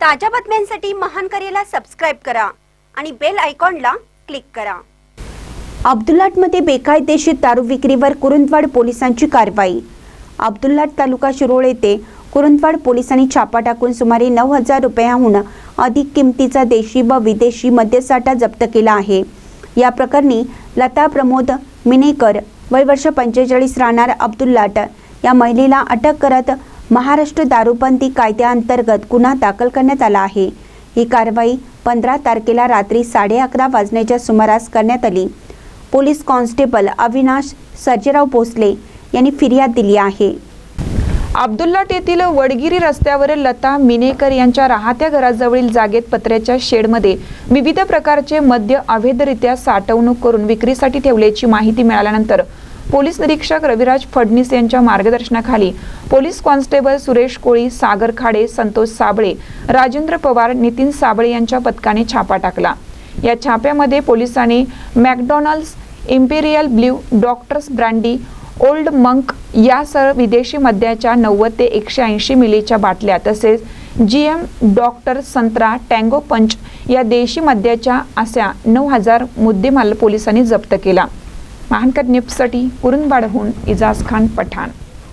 ताज्या बातम्यांसाठी महान करेला सबस्क्राईब करा आणि बेल आयकॉनला क्लिक करा. अब्दुल्लाटमध्ये बेकायदेशीर दारू विक्रीवर कुरुंदवाड पोलिसांची कारवाई. अब्दुल्लाट तालुका शिरोळ येथे कुरुंदवाड पोलिसांनी छापा टाकून सुमारे नऊ हजार रुपयाहून अधिक किमतीचा देशी व विदेशी मद्यसाठा जप्त केला आहे. या प्रकरणी लता प्रमोद मिनेकर वय वर्ष पंचेचाळीस राहणार अब्दुल्लाट या महिलेला अटक करत महाराष्ट्र दारूबंदी कायद्याअंतर्गत गुन्हा दाखल करण्यात आला आहे. ही कारवाई पंधरा तारखेला रात्री साडे अकरा वाजण्याच्या सुमारास करण्यात आली. पोलीस कॉन्स्टेबल अविनाश सर्जेराव भोसले यांनी फिर्याद दिली आहे. अब्दुल्लाट येथील वडगिरी रस्त्यावरील लता मिनेकर यांच्या राहत्या घराजवळील जागेत पत्र्याच्या शेडमध्ये विविध प्रकारचे मद्य अवैधरित्या साठवणूक करून विक्रीसाठी ठेवल्याची माहिती मिळाल्यानंतर पोलीस निरीक्षक रविराज फडणीस यांच्या मार्गदर्शनाखाली पोलीस कॉन्स्टेबल सुरेश कोळी सागर खाडे संतोष साबळे राजेंद्र पवार नितीन साबळे यांच्या पथकाने छापा टाकला. या छाप्यामध्ये पोलिसांनी McDonald's imperial blue doctors brandy old monk यासह विदेशी मद्याच्या नव्वद ते एकशे ऐंशी मिलीच्या बाटल्या तसेच जी एम डॉक्टर संत्रा टँगो पंच या देशी मद्याच्या अशा नऊ हजार मुद्देमाल पोलिसांनी जप्त केला. महानकर निफ्टसाठी कुरुंदवाडहून इजाज खान पठाण.